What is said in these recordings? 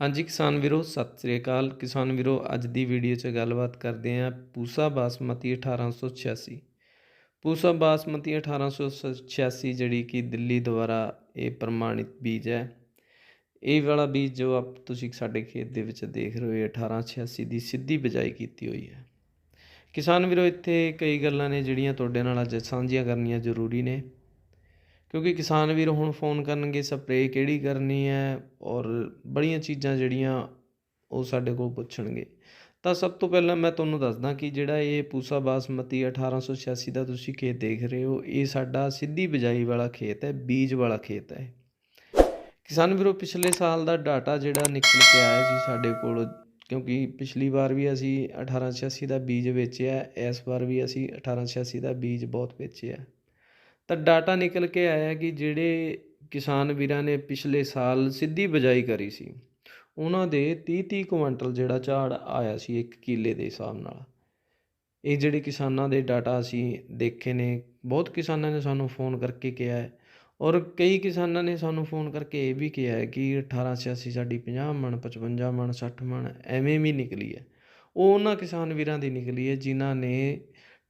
ਹਾਂਜੀ, ਕਿਸਾਨ ਵੀਰੋ, ਸਤਿ ਸ੍ਰੀ ਅਕਾਲ। ਕਿਸਾਨ ਵੀਰੋ, ਅੱਜ ਦੀ ਵੀਡੀਓ 'ਚ ਗੱਲਬਾਤ ਕਰਦੇ ਹਾਂ ਪੂਸਾ ਬਾਸਮਤੀ 1886 ਪੂਸਾ ਬਾਸਮਤੀ 1886 ਜਿਹੜੀ ਕਿ ਦਿੱਲੀ ਦੁਆਰਾ ਇਹ ਪ੍ਰਮਾਣਿਤ ਬੀਜ ਹੈ। ਇਹ ਵਾਲਾ ਬੀਜ ਜੋ ਆਪ ਤੁਸੀਂ ਸਾਡੇ ਖੇਤ ਦੇ ਵਿੱਚ ਦੇਖ ਰਹੇ ਹੋ, ਇਹ 1886 ਦੀ ਸਿੱਧੀ ਬਿਜਾਈ ਕੀਤੀ ਹੋਈ ਹੈ। ਕਿਸਾਨ ਵੀਰੋ, ਇੱਥੇ ਕਈ ਗੱਲਾਂ ਨੇ ਜਿਹੜੀਆਂ ਤੁਹਾਡੇ ਨਾਲ ਅੱਜ ਸਾਂਝੀਆਂ ਕਰਨੀਆਂ ਜ਼ਰੂਰੀ ਨੇ। ਕਿਉਂਕਿ ਕਿਸਾਨ ਵੀਰ ਹੁਣ ਫੋਨ ਕਰਨਗੇ ਸਪਰੇਅ ਕਿਹੜੀ ਕਰਨੀ ਹੈ ਔਰ ਬੜੀਆਂ ਚੀਜ਼ਾਂ ਜਿਹੜੀਆਂ ਉਹ ਸਾਡੇ ਕੋਲ ਪੁੱਛਣਗੇ। ਤਾਂ ਸਭ ਤੋਂ ਪਹਿਲਾਂ ਮੈਂ ਤੁਹਾਨੂੰ ਦੱਸਦਾ ਕਿ ਜਿਹੜਾ ਇਹ ਪੂਸਾ ਬਾਸਮਤੀ 1886 ਦਾ ਤੁਸੀਂ ਖੇਤ ਦੇਖ ਰਹੇ ਹੋ, ਇਹ ਸਾਡਾ ਸਿੱਧੀ ਬਿਜਾਈ ਵਾਲਾ ਖੇਤ ਹੈ, ਬੀਜ ਵਾਲਾ ਖੇਤ ਹੈ। ਕਿਸਾਨ ਵੀਰੋ, ਪਿਛਲੇ ਸਾਲ ਦਾ ਡਾਟਾ ਜਿਹੜਾ ਨਿਕਲ ਕੇ ਆਇਆ ਸੀ ਸਾਡੇ ਕੋਲ, ਕਿਉਂਕਿ ਪਿਛਲੀ ਵਾਰ ਵੀ ਅਸੀਂ 1886 ਦਾ ਬੀਜ ਵੇਚਿਆ, ਇਸ ਵਾਰ ਵੀ ਅਸੀਂ 1886 ਦਾ ਬੀਜ ਬਹੁਤ ਵੇਚਿਆ। ਤਾਂ ਡਾਟਾ ਨਿਕਲ ਕੇ ਆਇਆ ਕਿ ਜਿਹੜੇ ਕਿਸਾਨ ਵੀਰਾਂ ਨੇ ਪਿਛਲੇ ਸਾਲ ਸਿੱਧੀ ਬਿਜਾਈ ਕਰੀ ਸੀ, ਉਹਨਾਂ ਦੇ 30-30 ਕੁਇੰਟਲ ਜਿਹੜਾ ਝਾੜ ਆਇਆ ਸੀ ਇੱਕ ਕਿੱਲੇ ਦੇ ਹਿਸਾਬ ਨਾਲ। ਇਹ ਜਿਹੜੇ ਕਿਸਾਨਾਂ ਦੇ ਡਾਟਾ ਅਸੀਂ ਦੇਖੇ ਨੇ, ਬਹੁਤ ਕਿਸਾਨਾਂ ਨੇ ਸਾਨੂੰ ਫੋਨ ਕਰਕੇ ਕਿਹਾ ਹੈ ਔਰ ਕਈ ਕਿਸਾਨਾਂ ਨੇ ਸਾਨੂੰ ਫੋਨ ਕਰਕੇ ਇਹ ਵੀ ਕਿਹਾ ਹੈ ਕਿ 1886 ਸਾਡੀ 50 ਮਣ 55 ਮਣ 60 ਮਣ, ਐਵੇਂ ਵੀ ਨਿਕਲੀ ਹੈ। ਉਹ ਉਹਨਾਂ ਕਿਸਾਨ ਵੀਰਾਂ ਦੀ ਨਿਕਲੀ ਹੈ ਜਿਨ੍ਹਾਂ ਨੇ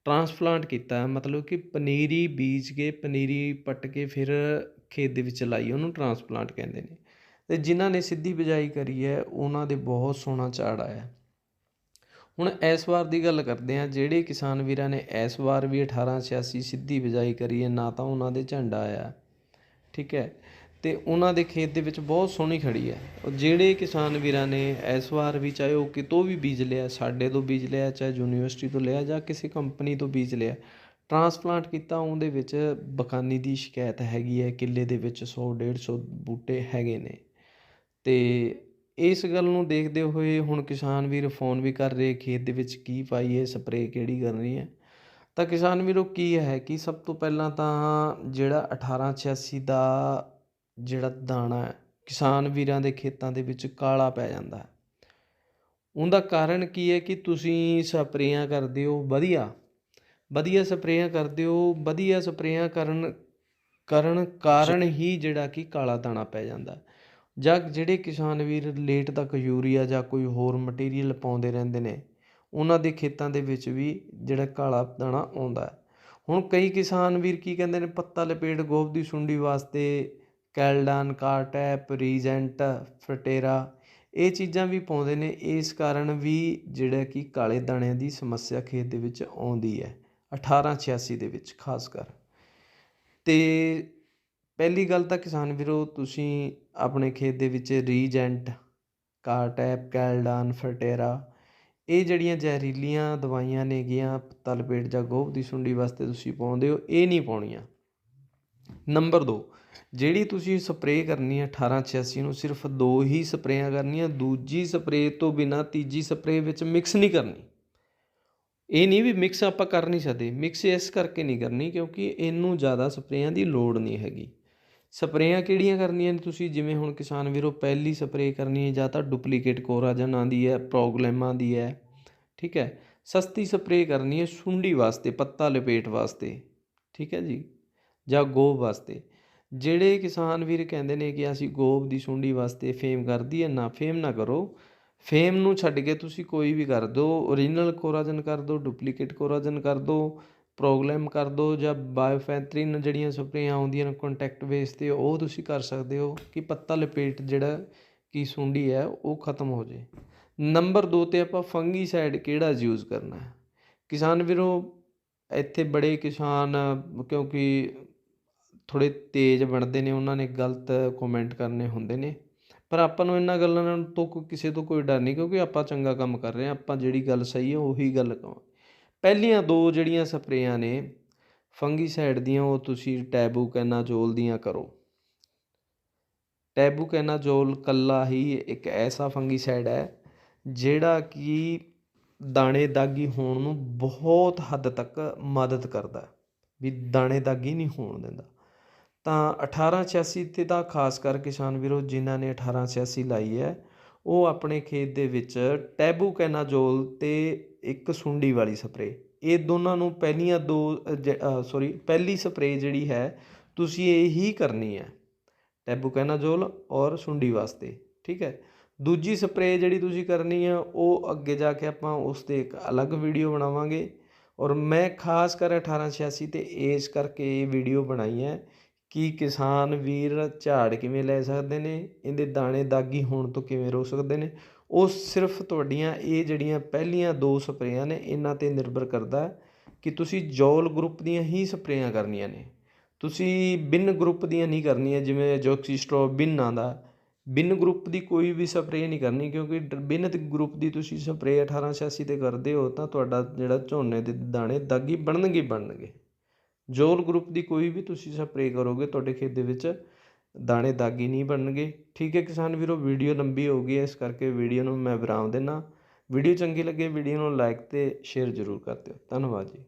ਟਰਾਂਸਪਲਾਂਟ ਕੀਤਾ, ਮਤਲਬ ਕਿ ਪਨੀਰੀ ਬੀਜ ਕੇ, ਪਨੀਰੀ ਪੱਟ ਕੇ ਫਿਰ ਖੇਤ ਦੇ ਵਿੱਚ ਲਾਈ, ਉਹਨੂੰ ਟਰਾਂਸਪਲਾਂਟ ਕਹਿੰਦੇ ਨੇ। ਅਤੇ ਜਿਨ੍ਹਾਂ ਨੇ ਸਿੱਧੀ ਬਿਜਾਈ ਕਰੀ ਹੈ, ਉਹਨਾਂ ਦੇ ਬਹੁਤ ਸੋਹਣਾ ਝਾੜ ਆਇਆ। ਹੁਣ ਇਸ ਵਾਰ ਦੀ ਗੱਲ ਕਰਦੇ ਹਾਂ, ਜਿਹੜੇ ਕਿਸਾਨ ਵੀਰਾਂ ਨੇ ਇਸ ਵਾਰ ਵੀ 1886 ਸਿੱਧੀ ਬਿਜਾਈ ਕਰੀ ਹੈ, ਨਾ ਤਾਂ ਉਹਨਾਂ ਦੇ ਝੰਡਾ ਆਇਆ। ਠੀਕ ਹੈ? ਅਤੇ ਉਹਨਾਂ ਦੇ ਖੇਤ ਦੇ ਵਿੱਚ ਬਹੁਤ ਸੋਹਣੀ ਖੜ੍ਹੀ ਹੈ। ਜਿਹੜੇ ਕਿਸਾਨ ਵੀਰਾਂ ਨੇ ਇਸ ਵਾਰ ਵੀ ਚਾਹੇ ਉਹ ਕਿਤੋਂ ਵੀ ਬੀਜ ਲਿਆ, ਸਾਡੇ ਤੋਂ ਬੀਜ ਲਿਆ, ਚਾਹੇ ਯੂਨੀਵਰਸਿਟੀ ਤੋਂ ਲਿਆ ਜਾਂ ਕਿਸੇ ਕੰਪਨੀ ਤੋਂ ਬੀਜ ਲਿਆ, ਟਰਾਂਸਪਲਾਂਟ ਕੀਤਾ ਉਹਦੇ ਵਿੱਚ ਬਕਾਨੀ ਦੀ ਸ਼ਿਕਾਇਤ ਹੈਗੀ ਹੈ, ਕਿੱਲੇ ਦੇ ਵਿੱਚ ਸੌ, ਡੇਢ ਸੌ ਬੂਟੇ ਹੈਗੇ ਨੇ। ਅਤੇ ਇਸ ਗੱਲ ਨੂੰ ਦੇਖਦੇ ਹੋਏ ਹੁਣ ਕਿਸਾਨ ਵੀਰ ਫੋਨ ਵੀ ਕਰ ਰਹੇ, ਖੇਤ ਦੇ ਵਿੱਚ ਕੀ ਪਾਈਏ, ਸਪਰੇਅ ਕਿਹੜੀ ਕਰਨੀ ਹੈ? ਤਾਂ ਕਿਸਾਨ ਵੀਰੋ, ਕੀ ਹੈ ਕਿ ਸਭ ਤੋਂ ਪਹਿਲਾਂ ਤਾਂ ਜਿਹੜਾ 1886 ਦਾ ਜਿਹੜਾ ਦਾਣਾ ਕਿਸਾਨ ਵੀਰਾਂ ਦੇ ਖੇਤਾਂ ਦੇ ਵਿੱਚ ਕਾਲਾ ਪੈ ਜਾਂਦਾ ਹੈ। ਉਹਦਾ ਕਾਰਨ ਕੀ ਹੈ ਕਿ ਤੁਸੀਂ ਸਪਰੇਆਂ ਕਰਦੇ ਹੋ ਵਧੀਆ। ਵਧੀਆ ਸਪਰੇਆਂ ਕਰਦੇ ਹੋ, ਵਧੀਆ ਸਪਰੇਆਂ ਕਰਨ ਕਰਨ ਕਾਰਨ ਹੀ ਜਿਹੜਾ ਕਿ ਕਾਲਾ ਦਾਣਾ ਪੈ ਜਾਂਦਾ ਜਾਂ ਜਿਹੜੇ ਕਿਸਾਨ ਵੀਰ ਲੇਟ ਤੱਕ ਯੂਰੀਆ ਜਾਂ ਕੋਈ ਹੋਰ ਮਟੀਰੀਅਲ ਪਾਉਂਦੇ ਰਹਿੰਦੇ ਨੇ, ਉਹਨਾਂ ਦੇ ਖੇਤਾਂ ਦੇ ਵਿੱਚ ਵੀ ਜਿਹੜਾ ਕਾਲਾ ਦਾਣਾ ਆਉਂਦਾ ਹੁਣ ਕਈ ਕਿਸਾਨ ਵੀਰ ਕੀ ਕਹਿੰਦੇ ਨੇ, ਪੱਤਾ ਲਪੇਟ ਗੋਭ ਦੀ ਸੁੰਡੀ ਵਾਸਤੇ ਕੈਲਡਾਨ ਕਾਰਟੈਪ ਰੀਜੈਂਟ ਫਟੇਰਾ ਇਹ ਚੀਜ਼ਾਂ ਵੀ ਪਾਉਂਦੇ ਨੇ। ਇਸ ਕਾਰਨ ਵੀ ਜਿਹੜਾ ਕਿ ਕਾਲੇ ਦਾਣਿਆਂ ਦੀ ਸਮੱਸਿਆ ਖੇਤ ਦੇ ਵਿੱਚ ਆਉਂਦੀ ਹੈ 1886 ਦੇ ਵਿੱਚ, ਖਾਸ ਕਰ। ਤੇ ਪਹਿਲੀ ਗੱਲ ਤਾਂ ਕਿਸਾਨ ਵੀਰੋ, ਤੁਸੀਂ ਆਪਣੇ ਖੇਤ ਦੇ ਵਿੱਚ ਰੀਜੈਂਟ ਕਾਰਟੈਪ ਕੈਲਡਾਨ ਫਟੇਰਾ ਇਹ ਜਿਹੜੀਆਂ ਜ਼ਹਿਰੀਲੀਆਂ ਦਵਾਈਆਂ ਨੇਗੀਆਂ, ਤਲਪੇਟ ਜਾਂ ਗੋਭ ਦੀ ਸੁੰਡੀ ਵਾਸਤੇ ਤੁਸੀਂ ਪਾਉਂਦੇ ਹੋ, ਇਹ ਨਹੀਂ ਪਾਉਣੀਆਂ। ਨੰਬਰ 2 ਜਿਹੜੀ ਤੁਸੀਂ ਸਪਰੇਅ ਕਰਨੀ ਹੈ 1886 ਨੂੰ ਸਿਰਫ ਦੋ ਹੀ ਸਪਰੇਆਂ ਕਰਨੀਆਂ, ਦੂਜੀ ਸਪਰੇਅ ਤੋਂ ਬਿਨਾ ਤੀਜੀ ਸਪਰੇਅ ਵਿੱਚ ਮਿਕਸ ਨਹੀਂ ਕਰਨੀ। ਇਹ ਨਹੀਂ ਵੀ ਮਿਕਸ ਆਪਾਂ ਕਰ ਨਹੀਂ ਸਕਦੇ, ਮਿਕਸ ਇਸ ਕਰਕੇ ਨਹੀਂ ਕਰਨੀ ਕਿਉਂਕਿ ਇਹਨੂੰ ਜ਼ਿਆਦਾ ਸਪਰੇਆਂ ਦੀ ਲੋੜ ਨਹੀਂ ਹੈਗੀ। ਸਪਰੇਆਂ ਕਿਹੜੀਆਂ ਕਰਨੀਆਂ ਨੇ ਤੁਸੀਂ? ਜਿਵੇਂ ਹੁਣ ਕਿਸਾਨ ਵੀਰੋ, ਪਹਿਲੀ ਸਪਰੇਅ ਕਰਨੀ ਹੈ ਜਾਂ ਤਾਂ ਡੁਪਲੀਕੇਟ ਕੋਰਾਜਨਾਂ ਦੀ ਹੈ ਪ੍ਰੋਬਲਮਾਂ ਦੀ ਹੈ, ਠੀਕ ਹੈ? ਸਸਤੀ ਸਪਰੇਅ ਕਰਨੀ ਹੈ ਸੁੰਡੀ ਵਾਸਤੇ, ਪੱਤਾ ਲਪੇਟ ਵਾਸਤੇ, ਠੀਕ ਹੈ ਜੀ? ਜਾਂ ਗੋਬ ਵਾਸਤੇ। ਜਿਹੜੇ ਕਿਸਾਨ ਵੀਰ ਕਹਿੰਦੇ ਨੇ ਕਿ ਅਸੀਂ ਗੋਬ ਦੀ ਸੁੰਡੀ ਵਾਸਤੇ ਫੇਮ ਕਰਦੀ ਹੈ ਨਾ ਫੇਮ ਨਾ ਕਰੋ। ਫੇਮ ਨੂੰ ਛੱਡ ਕੇ ਤੁਸੀਂ ਕੋਈ ਵੀ ਕਰ ਦਿਓ ਓਰੀਜਨਲ ਕੋਰਾਜਨ ਕਰ ਦਿਓ ਡੁਪਲੀਕੇਟ ਕੋਰਾਜਨ ਕਰ ਦਿਓ ਪ੍ਰੋਗਲੈਮ ਕਰ ਦਿਓ ਜਾਂ ਬਾਇਓਫੈਂਥਰੀਨ ਜਿਹੜੀਆਂ ਸਪਰੇਆਂ ਆਉਂਦੀਆਂ ਨੇ ਕੰਟੈਕਟ ਬੇਸ ਤੇ, ਉਹ ਤੁਸੀਂ ਕਰ ਸਕਦੇ ਹੋ ਕਿ ਪੱਤਾ ਲਪੇਟ ਜਿਹੜਾ ਕੀ ਸੁੰਡੀ ਹੈ, ਉਹ ਖਤਮ ਹੋ ਜੇ। ਨੰਬਰ 2 ਤੇ ਆਪਾਂ ਫੰਗੀਸਾਈਡ ਕਿਹੜਾ ਯੂਜ਼ ਕਰਨਾ ਹੈ? ਕਿਸਾਨ ਵੀਰੋ, ਇੱਥੇ ਬੜੇ ਕਿਸਾਨ, ਕਿਉਂਕਿ ਥੋੜ੍ਹੇ ਤੇਜ਼ ਬਣਦੇ ਨੇ, ਉਹਨਾਂ ਨੇ ਗਲਤ ਕੋਮੈਂਟ ਕਰਨੇ ਹੁੰਦੇ ਨੇ। ਪਰ ਆਪਾਂ ਨੂੰ ਇਹਨਾਂ ਗੱਲਾਂ ਤੋਂ ਕੋਈ ਕਿਸੇ ਤੋਂ ਕੋਈ ਡਰ ਨਹੀਂ, ਕਿਉਂਕਿ ਆਪਾਂ ਚੰਗਾ ਕੰਮ ਕਰ ਰਹੇ ਹਾਂ, ਆਪਾਂ ਜਿਹੜੀ ਗੱਲ ਸਹੀ ਹੈ, ਉਹੀ ਗੱਲ ਕਹਾਂ ਪਹਿਲੀਆਂ ਦੋ ਜਿਹੜੀਆਂ ਸਪਰੇਆਂ ਨੇ ਫੰਗੀਸਾਈਡ ਦੀਆਂ, ਉਹ ਤੁਸੀਂ ਟੈਬੂ ਟੈਬੂਕੈਨਾਜੋਲ ਦੀਆਂ ਕਰੋ। ਟੈਬੂ ਟੈਬੂਕੈਨਾਜੋਲ ਕੱਲਾ ਹੀ ਇੱਕ ਐਸਾ ਫੰਗੀਸਾਈਡ ਹੈ, ਜਿਹੜਾ ਕਿ ਦਾਣੇ ਦਾਗੀ ਹੋਣ ਨੂੰ ਬਹੁਤ ਹੱਦ ਤੱਕ ਮਦਦ ਕਰਦਾ ਵੀ ਦਾਣੇ ਦਾਗੀ ਨਹੀਂ ਹੋਣ ਦਿੰਦਾ। ਤਾਂ 1886 ਤੇ ਤਾਂ ਖਾਸ ਕਰ ਕਿਸਾਨ ਵੀਰੋ ਜਿਨ੍ਹਾਂ ਨੇ 1886 ਲਾਈ ਹੈ, ਉਹ ਆਪਣੇ ਖੇਤ ਦੇ ਵਿੱਚ ਟੈਬੂ ਕੈਨਾਜੋਲ ਤੇ ਇੱਕ ਸੁੰਡੀ ਵਾਲੀ ਸਪਰੇ ਇਹ ਦੋਨਾਂ ਨੂੰ ਪਹਿਲੀਆਂ ਦੋ ਸੌਰੀ ਪਹਿਲੀ ਸਪਰੇ ਜਿਹੜੀ ਹੈ, ਤੁਸੀਂ ਇਹ ਹੀ ਕਰਨੀ ਹੈ, ਟੈਬੂ ਕੈਨਾਜੋਲ ਔਰ ਸੁੰਡੀ ਵਾਸਤੇ, ਠੀਕ ਹੈ? ਦੂਜੀ ਸਪਰੇਅ ਜਿਹੜੀ ਤੁਸੀਂ ਕਰਨੀ ਹੈ, ਉਹ ਅੱਗੇ ਜਾ ਕੇ ਆਪਾਂ ਉਸ 'ਤੇ ਇੱਕ ਅਲੱਗ ਵੀਡੀਓ ਬਣਾਵਾਂਗੇ ਔਰ ਮੈਂ ਖਾਸ ਕਰ 1886 ਤੇ ਇਸ ਕਰਕੇ ਇਹ ਵੀਡੀਓ ਬਣਾਈ ਹੈ ਕਿ ਕਿਸਾਨ ਵੀਰ ਝਾੜ ਕਿਵੇਂ ਲੈ ਸਕਦੇ ਨੇ? ਇਹਦੇ ਦਾਣੇ ਦਾਗੀ ਹੋਣ ਤੋਂ ਕਿਵੇਂ ਰੋਕ ਸਕਦੇ ਨੇ? ਉਹ ਸਿਰਫ ਤੁਹਾਡੀਆਂ, ਇਹ ਜਿਹੜੀਆਂ ਪਹਿਲੀਆਂ ਦੋ ਸਪਰੇਆਂ ਨੇ, ਇਹਨਾਂ ਤੇ ਨਿਰਭਰ ਕਰਦਾ ਕਿ ਤੁਸੀਂ ਜੌਲ ਗਰੁੱਪ ਦੀਆਂ ਹੀ ਸਪਰੇਆਂ ਕਰਨੀਆਂ ਨੇ। ਤੁਸੀਂ ਬਿਨ ਗਰੁੱਪ ਦੀਆਂ ਨਹੀਂ ਕਰਨੀਆਂ, ਜਿਵੇਂ ਜੋਕਸੀਸਟ੍ਰੋ ਬਿਨ ਆਉਂਦਾ ਬਿਨ ਗਰੁੱਪ ਦੀ ਕੋਈ ਵੀ ਸਪਰੇਅ ਨਹੀਂ ਕਰਨੀ, ਕਿਉਂਕਿ ਡ- ਬਿਨ ਗਰੁੱਪ ਦੀ ਤੁਸੀਂ ਸਪਰੇਅ 1886 ਤੇ ਕਰਦੇ ਹੋ, ਤਾਂ ਤੁਹਾਡਾ ਜਿਹੜਾ ਝੋਨੇ ਦੇ ਦਾਣੇ ਦਾਗੀ ਬਣਨਗੇ ਬਣਨਗੇ। ਜੋਲ ਗਰੁੱਪ ਦੀ ਕੋਈ ਵੀ ਤੁਸੀਂ ਸਪਰੇਅ ਕਰੋਗੇ, ਤੁਹਾਡੇ ਖੇਤ ਦੇ ਵਿੱਚ ਦਾਣੇ ਦਾਗੀ ਨਹੀਂ ਬਣਨਗੇ। ਠੀਕ ਹੈ ਕਿਸਾਨ ਵੀਰੋ, ਵੀਡੀਓ ਲੰਬੀ ਹੋ ਗਈ ਹੈ, ਇਸ ਕਰਕੇ ਵੀਡੀਓ ਨੂੰ ਮੈਂ ਵਿਰਾਮ ਦੇਣਾ ਵੀਡੀਓ ਚੰਗੀ ਲੱਗੇ, ਵੀਡੀਓ ਨੂੰ ਲਾਈਕ ਤੇ ਸ਼ੇਅਰ ਜ਼ਰੂਰ ਕਰ ਦਿਓ। ਧੰਨਵਾਦ ਜੀ।